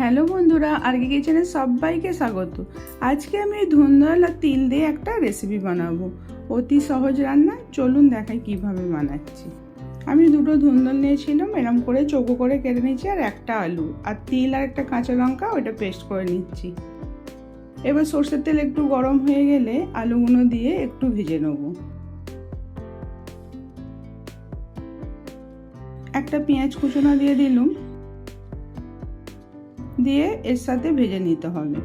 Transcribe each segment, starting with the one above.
Hello বন্ধুরা আরকে কিচেনে সবাইকে স্বাগত। আজকে আমি ধুন্দল আর তিল দিয়ে একটা রেসিপি বানাবো। অতি সহজ রান্না, চলুন দেখাই কীভাবে বানাচ্ছি। আমি দুটো ধুন্দল নিয়েছিলাম, এরম করে চৌকো করে কেটে নিচ্ছি আর একটা আলু। আর তিল আর একটা কাঁচা লঙ্কা, ওইটা পেস্ট করে নিচ্ছি। এবার সর্ষের তেল একটু গরম হয়ে গেলে আলুগুলো দিয়ে একটু ভেজে নেব। একটা পেঁয়াজ কুচোনা দিয়ে দিলুম। দিয়ে এর সাথে ভেজে নিতে হবে।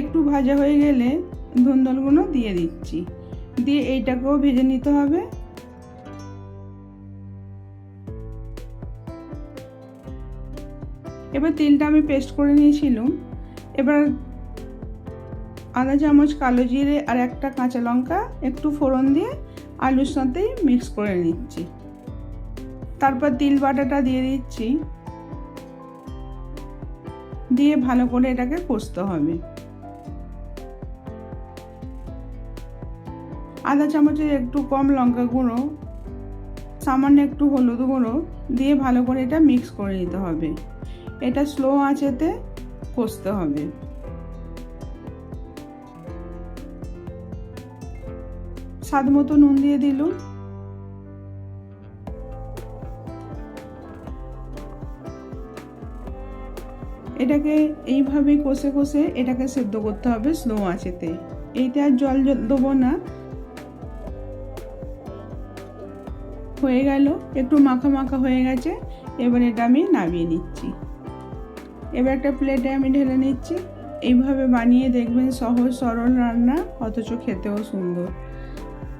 একটু ভাজা হয়ে গেলে ধুন্দলগুলো দিয়ে দিচ্ছি। দিয়ে এইটাকেও ভেজে নিতে হবে। এবার তেলটা আমি পেস্ট করে নিয়েছিলাম। এবার আধা চামচ কালো জিরে আর একটা কাঁচা লঙ্কা একটু ফোড়ন দিয়ে আলুর সাথেই মিক্স করে নিচ্ছি। তারপর তিল বাটাটা দিয়ে দিচ্ছি। দিয়ে ভালো করে এটাকে কষতে হবে। আধা চামচের একটু কম লঙ্কা গুঁড়ো, সামান্য একটু হলুদ গুঁড়ো দিয়ে ভালো করে এটা মিক্স করে নিতে হবে। এটা স্লো আঁচেতে কষতে হবে। স্বাদ মতো নুন দিয়ে দিলুম। এটাকে এইভাবে কষে কষে এটাকে সেদ্ধ করতে হবে স্লো আঁচেতে। এইটা আর জল দেবো না। হয়ে গেল, একটু মাখা মাখা হয়ে গেছে, এবার এটা আমি নামিয়ে নিচ্ছি। এবার একটা প্লেটে আমি ঢেলে নিচ্ছি। এইভাবে বানিয়ে দেখবেন সহজ সরল রান্না, অথচ খেতেও সুন্দর।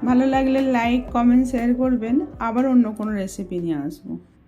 ভালো লাগলে লাইক কমেন্ট শেয়ার করবেন। আবার অন্য কোনো রেসিপি নিয়ে আসব।